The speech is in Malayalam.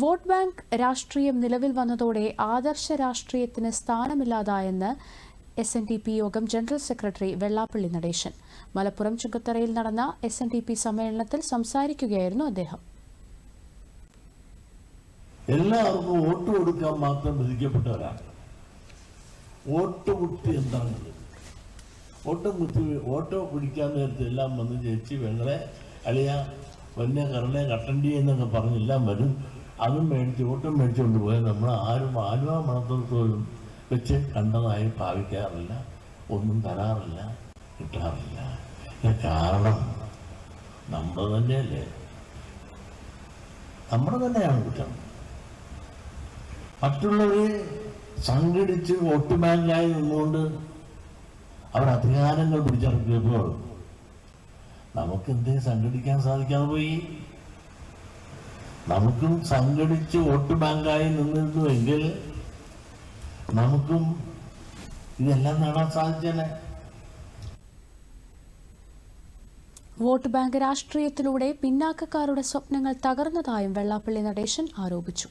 വോട്ട് ബാങ്ക് രാഷ്ട്രീയം നിലവിൽ വന്നതോടെ ആദർശ രാഷ്ട്രീയത്തിന് സ്ഥാനമില്ലാതായെന്ന് എസ് എൻ ഡി പി യോഗം ജനറൽ സെക്രട്ടറി വെള്ളാപ്പള്ളി നടേശൻ. മലപ്പുറം ചുങ്കത്തറയിൽ നടന്ന എസ് എൻ ഡി പി സമ്മേളനത്തിൽ സംസാരിക്കുകയായിരുന്നു അദ്ദേഹം. എല്ലാവർക്കും വോട്ട് കൊടുക്കാൻ മാത്രം വിധിക്കപ്പെട്ടവരാണ്. വോട്ട് കുത്തി എന്താണത് വോട്ട് കുത്തി വോട്ട് പിടിക്കാൻ നേരത്തെ എല്ലാം വന്ന് ചേച്ചി വെങ്ങളെ അളിയ വന്യ കറണെ കട്ടണ്ടി എന്നൊക്കെ പറഞ്ഞെല്ലാം വരും. അതും മേടിച്ച് ഓട്ടം മേടിച്ചുകൊണ്ട് പോയാൽ നമ്മൾ ആരും ആലുവ മണത്തോളം വെച്ച് കണ്ടതായി ഭാവിക്കാറില്ല. ഒന്നും തരാറില്ല കിട്ടാറില്ല. കാരണം നമ്മൾ തന്നെയല്ലേ? നമ്മൾ തന്നെയാണ് കുറ്റം. മറ്റുള്ളവരെ സംഘടിച്ച് വോട്ട് ബാങ്കായി നിന്നുകൊണ്ട് അവർ അധികാരങ്ങൾ പിടിച്ചെടുക്കുമ്പോൾ നമുക്ക് എന്തേ സംഘടിക്കാൻ സാധിക്കാതെ പോയി? നമുക്കും സംഘടിച്ച് വോട്ട് ബാങ്കായി നിന്നിരുന്നുവെങ്കിൽ നമുക്കും ഇതെല്ലാം നേടാൻ സാധിച്ചേനെ. വോട്ട് ബാങ്ക് രാഷ്ട്രീയത്തിലൂടെ പിന്നാക്കക്കാരുടെ സ്വപ്നങ്ങൾ തകർന്നതായും വെള്ളാപ്പള്ളി നടേശൻ ആരോപിച്ചു.